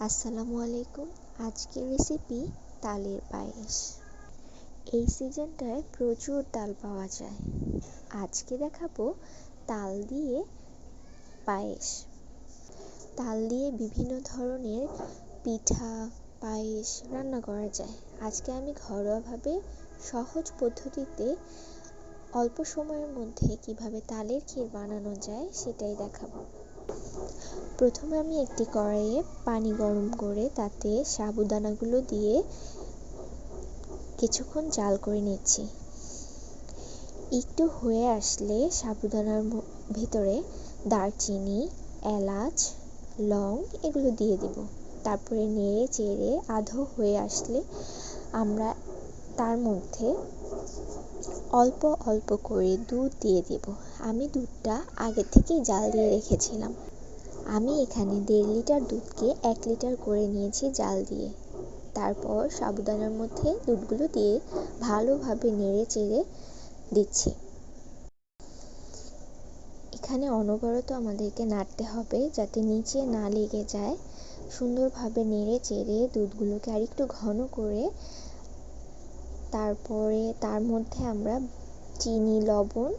আসসালামু আলাইকুম। আজকের রেসিপি তালের পায়েস। এই সিজনটায় প্রচুর তাল পাওয়া যায়। আজকে দেখাবো তাল দিয়ে পায়েস। তাল দিয়ে বিভিন্ন ধরনের পিঠা, পায়েস রান্না করা যায়। আজকে আমি ঘরোয়াভাবে সহজ পদ্ধতিতে অল্প সময়ের মধ্যে কীভাবে তালের ক্ষীর বানানো যায় সেটাই দেখাবো। প্রথমে আমি একটি কড়াইয়ে পানি গরম করে তাতে সাবুদানাগুলো দিয়ে কিছুক্ষণ জাল করে নিচ্ছি। একটু হয়ে আসলে সাবুদানার ভিতরে দারচিনি, এলাচ, লং এগুলো দিয়ে দিব। তারপরে নেড়ে চেড়ে আধো হয়ে আসলে আমরা তার মধ্যে অল্প অল্প করে দুধ দিয়ে দেব। আমি দুধটা আগে থেকেই জাল দিয়ে রেখেছিলাম। আমি এখানে দেড় লিটার দুধকে এক লিটার করে নিয়েছি জাল দিয়ে। তারপর সাবুদানার মধ্যে দুধগুলো দিয়ে ভালোভাবে নেড়ে চেড়ে দিচ্ছি। এখানে অনবরত আমাদেরকে নাড়তে হবে যাতে নিচে না লেগে যায়। সুন্দরভাবে নেড়ে চেড়ে দুধগুলোকে আরেকটু ঘন করে তারপরে তার মধ্যে আমরা চিনি, লবণ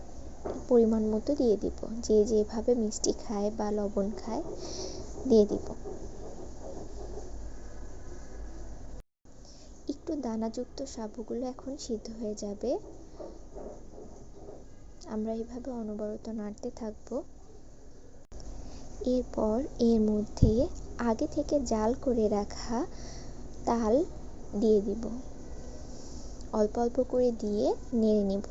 পরিমাণ মতো দিয়ে দিব। যে যেভাবে মিষ্টি খায় বা লবণ খায়, দিয়ে দিব। একটু দানাযুক্ত সাবুগুলো এখন সিদ্ধ হয়ে যাবে। আমরা এইভাবে অনবরত নাড়তে থাকব। এরপর এর মধ্যে আগে থেকে জাল করে রাখা তাল দিয়ে দিব। অল্প অল্প করে দিয়ে নেড়ে নিব।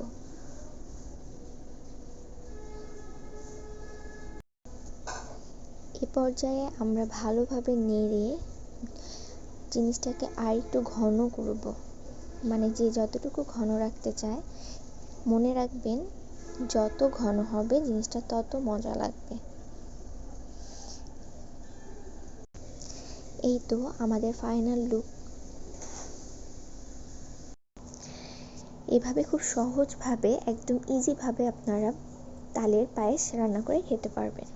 এ পর্যায়ে আমরা ভালোভাবে নেড়ে জিনিসটাকে আর একটু ঘন করব। মানে যে যতটুকু ঘন রাখতে চায়, মনে রাখবেন যত ঘন হবে জিনিসটা তত মজা লাগবে। এই তো আমাদের ফাইনাল লুক এভাবে খুব সহজভাবে, একদম ইজিভাবে আপনারা তালের পায়েস রান্না করে খেতে পারবেন।